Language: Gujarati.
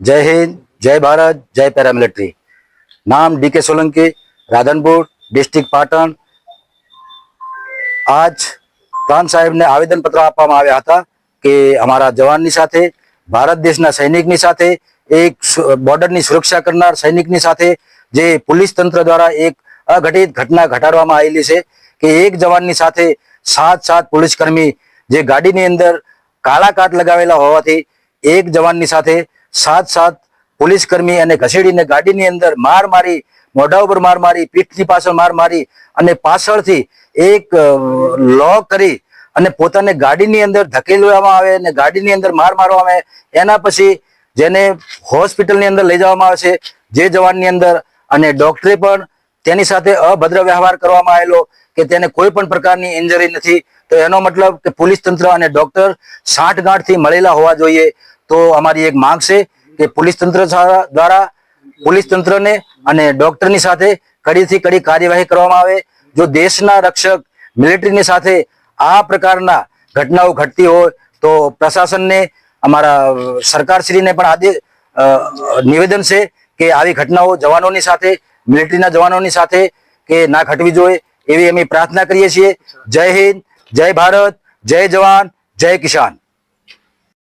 જય હિન્દ, જય ભારત, જય પેરામિલિટરી. નામ ડીકે સોલંકી, રાધનપુર, ડિસ્ટ્રિક્ટ પાટણ. આજ ખાન સાહેબને આવેદનપત્ર આપવામાં આવ્યા હતા કે અમારા જવાનની સાથે, ભારત દેશના સૈનિકની સાથે, એક બોર્ડરની સુરક્ષા કરનાર સૈનિકની સાથે જે પોલીસ તંત્ર દ્વારા એક અઘટિત ઘટના ઘટાડવામાં આવેલી છે કે એક જવાનની સાથે સાત સાત પોલીસકર્મી જે ગાડીની અંદર કાળા કાટ લગાવેલા હોવાથી એક જવાનની સાથે સાત સાત પોલીસ કર્મી અને ઘસેડીને ગાડીની અંદર માર મારી, મોઢા ઉપર માર મારી, પીઠની પાછળ માર મારી અને પાછળથી એક લોક કરી અને પોતાને ગાડીની અંદર ધકેલવામાં આવે અને ગાડીની અંદર માર મારવામાં આવે. એના પછી જેને હોસ્પિટલની અંદર લઈ જવામાં આવે છે, જે જવાનની અંદર અને ડોક્ટરે પણ તેની સાથે અભદ્ર વ્યવહાર કરવામાં આવેલો કે તેને કોઈ પણ પ્રકારની ઇન્જરી નથી. તો એનો મતલબ કે પોલીસ તંત્ર અને ડોક્ટર સાંઠગાંઠથી મળેલા હોવા જોઈએ. તો અમારી એક માંગ છે કે પોલીસ તંત્ર દ્વારા પોલીસ તંત્રને અને ડોક્ટરની સાથે કડીથી કડી કાર્યવાહી કરવામાં આવે. જો દેશના રક્ષક મિલિટરીની સાથે આ પ્રકારના ઘટનાઓ ઘટતી હોય, તો પ્રશાસનને, અમારા સરકારશ્રીને પણ આદેશ નિવેદન છે કે આવી ઘટનાઓ જવાનોની સાથે, મિલિટરીના જવાનોની સાથે કે ના ઘટવી જોઈએ એવી અમે પ્રાર્થના કરીએ છીએ. જય હિન્દ, જય ભારત, જય જવાન, જય કિસાન.